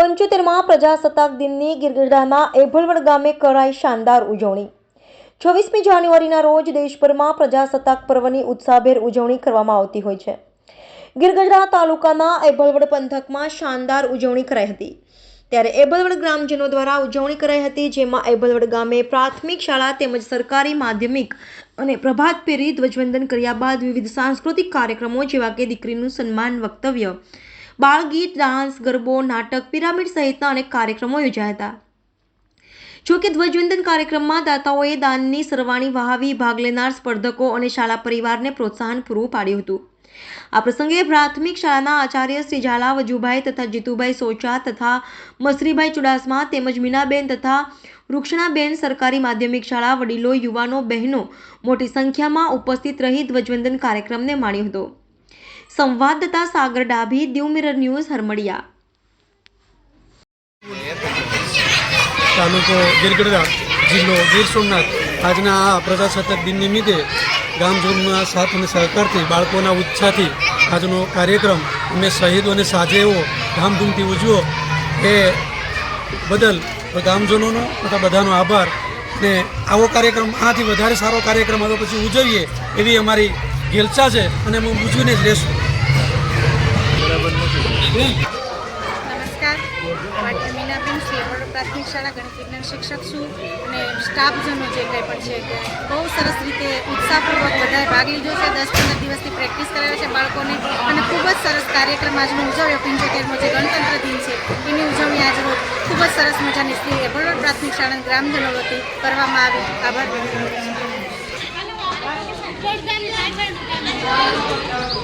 પંચોતેરમાં પ્રજાસત્તાક દિનની ગિરગઢડાના એભલવડ ગામે કરાઈ શાનદાર ઉજવણી. છવ્વીસમી જાન્યુઆરીના રોજ દેશભરમાં પ્રજાસત્તાક પર્વની ઉત્સાહભેર ઉજવણી કરવામાં આવતી હોય છે. ગિરગઢડા તાલુકાના એભલવડ પંથકમાં શાનદાર ઉજવણી કરાઈ હતી. ત્યારે એભલવડ ગ્રામજનો દ્વારા ઉજવણી કરાઈ હતી, જેમાં એભલવડ ગામે પ્રાથમિક શાળા તેમજ સરકારી માધ્યમિક અને પ્રભાત ફેરી ધ્વજવંદન કર્યા બાદ વિવિધ સાંસ્કૃતિક કાર્યક્રમો જેવા કે દીકરીનું સન્માન વક્તવ્ય બાળગીત, ડાન્સ, ગરબો, નાટક, પિરામિડ સહિતના અનેક કાર્યક્રમો યોજાયા હતા. જોકે ધ્વજવંદન કાર્યક્રમમાં દાતાઓએ દાનની સરવાણી વહાવી, ભાગ લેનાર સ્પર્ધકો અને શાળા પરિવારને પ્રોત્સાહન પૂરું પાડ્યું હતું. આ પ્રસંગે પ્રાથમિક શાળાના આચાર્ય શ્રી ઝાલા, વજુભાઈ તથા જીતુભાઈ સોચા તથા મસરીભાઈ ચુડાસમા તેમજ મીનાબેન તથા વૃક્ષણાબેન સરકારી માધ્યમિક શાળા વડીલો, યુવાનો, બહેનો મોટી સંખ્યામાં ઉપસ્થિત રહી ધ્વજવંદન કાર્યક્રમને માણ્યો હતો. સંવાદદાતા સાગર ડાભી દીવ મિરર ન્યૂઝ, હરમડિયા. તાલુકો ગિરગઢડા જિલ્લો ગીર સોમનાથ. આજના આ પ્રજાસત્તાક દિન નિમિત્તે ગામજનના સાથ અને સહકારથી બાળકોના ઉત્સાહથી આજનો કાર્યક્રમ અમે શહીદોને સાજે એવો ધામધૂમથી ઉજવ્યો. એ બદલ ગામજનોનો તથા બધાનો આભાર. ને આવો કાર્યક્રમ આથી વધારે સારો કાર્યક્રમ હવે પછી ઉજવીએ એવી અમારી ગેલચા છે. અને અમે ઉજવીને જ રહેશું. નમસ્કાર. માટે મીનાબેન સેવડ પ્રાથમિક શાળા ગણિત વિજ્ઞાન શિક્ષક છું અને સ્ટાફજનો જે કંઈ પણ છે બહુ સરસ રીતે ઉત્સાહપૂર્વક બધાએ ભાગ લીધો છે. દસ પંદર દિવસથી પ્રેક્ટિસ કરાવે છે બાળકોને અને ખૂબ જ સરસ કાર્યક્રમ આજનો ઉજવ્યો. પંચોતેરમો જે ગણતંત્ર દિન છે એની ઉજવણી આજ રોજ ખૂબ જ સરસ મજાની શ્રી એબરોડ પ્રાથમિક શાળાના ગ્રામજનો વતી કરવામાં આવી. આભાર. છું